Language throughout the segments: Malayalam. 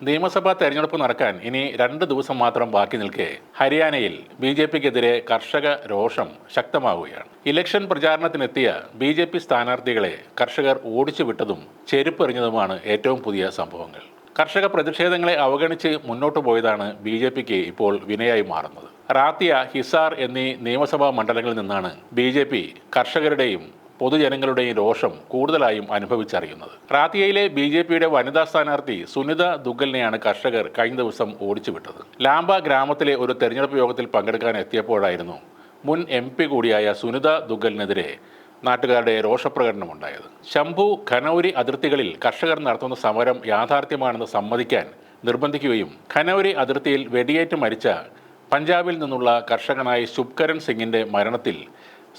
നിയമസഭാ തെരഞ്ഞെടുപ്പ് നടക്കാൻ ഇനി രണ്ട് ദിവസം മാത്രം ബാക്കി നിൽക്കെ ഹരിയാനയിൽ ബി ജെ പിക്കെതിരെ കർഷക രോഷം ശക്തമാവുകയാണ്. ഇലക്ഷൻ പ്രചാരണത്തിനെത്തിയ ബി ജെ പി സ്ഥാനാർത്ഥികളെ കർഷകർ ഓടിച്ചു വിട്ടതും ചെരുപ്പെറിഞ്ഞതുമാണ് ഏറ്റവും പുതിയ സംഭവങ്ങൾ. കർഷക പ്രതിഷേധങ്ങളെ അവഗണിച്ച് മുന്നോട്ട് പോയതാണ് ബി ജെ പിക്ക് ഇപ്പോൾ വിനയായി മാറുന്നത്. റാത്തിയ ഹിസാർ എന്നീ നിയമസഭാ മണ്ഡലങ്ങളിൽ നിന്നാണ് ബി ജെ പി കർഷകരുടെയും പൊതുജനങ്ങളുടെയും രോഷം കൂടുതലായും അനുഭവിച്ചറിയുന്നത്. റാത്തിയയിലെ ബി ജെ പിയുടെ വനിതാ സ്ഥാനാർത്ഥി സുനിത ദുഗലിനെയാണ് കർഷകർ കഴിഞ്ഞ ദിവസം ഓടിച്ചുവിട്ടത്. ലാംബ ഗ്രാമത്തിലെ ഒരു തെരഞ്ഞെടുപ്പ് യോഗത്തിൽ പങ്കെടുക്കാൻ എത്തിയപ്പോഴായിരുന്നു മുൻ എം പി കൂടിയായ സുനിത ദുഗലിനെതിരെ നാട്ടുകാരുടെ രോഷപ്രകടനമുണ്ടായത് ശംഭു ഖനൌരി അതിർത്തികളിൽ കർഷകർ നടത്തുന്ന സമരം യാഥാർത്ഥ്യമാണെന്ന് സമ്മതിക്കാൻ നിർബന്ധിക്കുകയും ഖനൌരി അതിർത്തിയിൽ വെടിയേറ്റ് മരിച്ച പഞ്ചാബിൽ നിന്നുള്ള കർഷകനായ ശുഭ്കരൺ സിംഗിന്റെ മരണത്തിൽ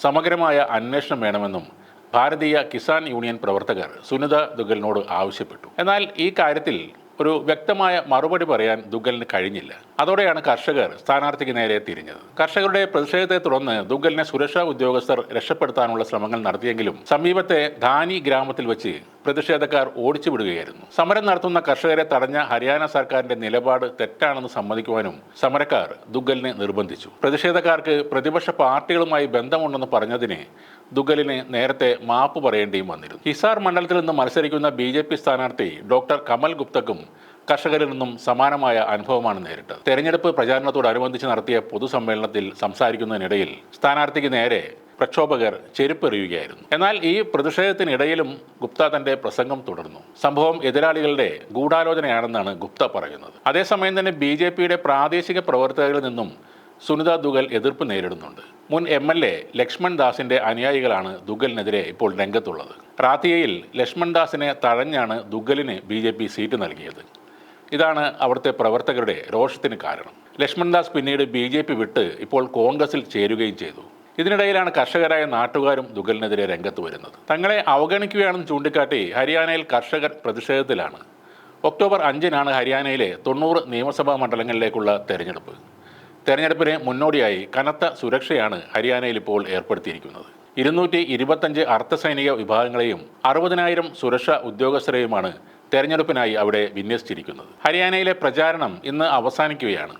സമഗ്രമായ അന്വേഷണം വേണമെന്നും ഭാരതീയ കിസാൻ യൂണിയൻ പ്രവർത്തകർ സുനിത ദുഗലിനോട് ആവശ്യപ്പെട്ടു. എന്നാൽ ഈ കാര്യത്തിൽ ഒരു വ്യക്തമായ മറുപടി പറയാൻ ദുഗലിന് കഴിഞ്ഞില്ല. അതോടെയാണ് കർഷകർ സ്ഥാനാർത്ഥിക്ക് നേരെ തിരിഞ്ഞത്. കർഷകരുടെ പ്രതിഷേധത്തെ തുടർന്ന് ദുഗലിനെ സുരക്ഷാ ഉദ്യോഗസ്ഥർ രക്ഷപ്പെടുത്താനുള്ള ശ്രമങ്ങൾ നടത്തിയെങ്കിലും സമീപത്തെ ധാനി ഗ്രാമത്തിൽ വെച്ച് പ്രതിഷേധക്കാർ ഓടിച്ചു വിടുകയായിരുന്നു. സമരം നടത്തുന്ന കർഷകരെ തടഞ്ഞ ഹരിയാന സർക്കാരിന്റെ നിലപാട് തെറ്റാണെന്ന് സമ്മതിക്കുവാനും സമരക്കാർ ദുഗലിനെ നിർബന്ധിച്ചു. പ്രതിഷേധക്കാർക്ക് പ്രതിപക്ഷ പാർട്ടികളുമായി ബന്ധമുണ്ടെന്ന് പറഞ്ഞതിന് ദുഗലിന് നേരത്തെ മാപ്പ് പറയേണ്ടിയും വന്നിരുന്നു. ഹിസാർ മണ്ഡലത്തിൽ നിന്ന് മത്സരിക്കുന്ന ബി സ്ഥാനാർത്ഥി ഡോക്ടർ കമൽ ഗുപ്തക്കും കർഷകരിൽ നിന്നും സമാനമായ അനുഭവമാണ് നേരിട്ടത്. തെരഞ്ഞെടുപ്പ് പ്രചാരണത്തോടനുബന്ധിച്ച് നടത്തിയ പൊതുസമ്മേളനത്തിൽ സംസാരിക്കുന്നതിനിടയിൽ സ്ഥാനാർത്ഥിക്ക് നേരെ പ്രക്ഷോഭകർ ചെരുപ്പെറിയുകയായിരുന്നു. എന്നാൽ ഈ പ്രതിഷേധത്തിനിടയിലും ഗുപ്ത തന്റെ പ്രസംഗം തുടർന്നു. സംഭവം എതിരാളികളുടെ ഗൂഢാലോചനയാണെന്നാണ് ഗുപ്ത പറയുന്നത്. അതേസമയം തന്നെ ബി ജെ പിയുടെ പ്രാദേശിക പ്രവർത്തകരിൽ നിന്നും സുനിത ദുഗൽ എതിർപ്പ് നേരിടുന്നുണ്ട്. മുൻ എം എൽ എ ലക്ഷ്മൺ ദാസിന്റെ അനുയായികളാണ് ദുഗലിനെതിരെ ഇപ്പോൾ രംഗത്തുള്ളത്. റാത്തിയയിൽ ലക്ഷ്മൺ ദാസിനെ തഴഞ്ഞാണ് ദുഗലിന് ബി സീറ്റ് നൽകിയത്. ഇതാണ് അവിടുത്തെ പ്രവർത്തകരുടെ രോഷത്തിന് കാരണം. ലക്ഷ്മൺദാസ് പിന്നീട് ബി ജെ പി വിട്ട് ഇപ്പോൾ കോൺഗ്രസിൽ ചേരുകയും ചെയ്തു. ഇതിനിടയിലാണ് കർഷകരായ നാട്ടുകാരും ദുഗലിനെതിരെ രംഗത്ത് വരുന്നത്. തങ്ങളെ അവഗണിക്കുകയാണെന്ന് ചൂണ്ടിക്കാട്ടി ഹരിയാനയിൽ കർഷകർ പ്രതിഷേധത്തിലാണ്. ഒക്ടോബർ അഞ്ചിനാണ് ഹരിയാനയിലെ തൊണ്ണൂറ് നിയമസഭാ മണ്ഡലങ്ങളിലേക്കുള്ള തെരഞ്ഞെടുപ്പ്. തെരഞ്ഞെടുപ്പിന് മുന്നോടിയായി കനത്ത സുരക്ഷയാണ് ഹരിയാനയിൽ ഇപ്പോൾ ഏർപ്പെടുത്തിയിരിക്കുന്നത്. ഇരുന്നൂറ്റി ഇരുപത്തഞ്ച് അർദ്ധസൈനിക വിഭാഗങ്ങളെയും അറുപതിനായിരം സുരക്ഷാ ഉദ്യോഗസ്ഥരെയുമാണ് തെരഞ്ഞെടുപ്പിനായി അവിടെ വിന്യസിച്ചിരിക്കുന്നത്. ഹരിയാനയിലെ പ്രചാരണം ഇന്ന് അവസാനിക്കുകയാണ്.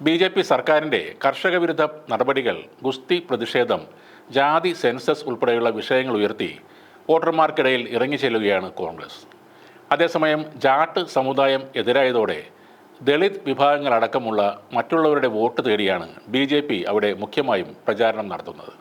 ബി ജെ പി സർക്കാരിന്റെ കർഷക വിരുദ്ധ നടപടികൾ ഗുസ്തി പ്രതിഷേധം ജാതി സെൻസസ് ഉൾപ്പെടെയുള്ള വിഷയങ്ങൾ ഉയർത്തി വോട്ടർമാർക്കിടയിൽ ഇറങ്ങിച്ചെല്ലുകയാണ് കോൺഗ്രസ്. അതേസമയം ജാട്ട് സമുദായം എതിരായതോടെ ദളിത് വിഭാഗങ്ങളടക്കമുള്ള മറ്റുള്ളവരുടെ വോട്ട് തേടിയാണ് ബി അവിടെ മുഖ്യമായും പ്രചാരണം നടത്തുന്നത്.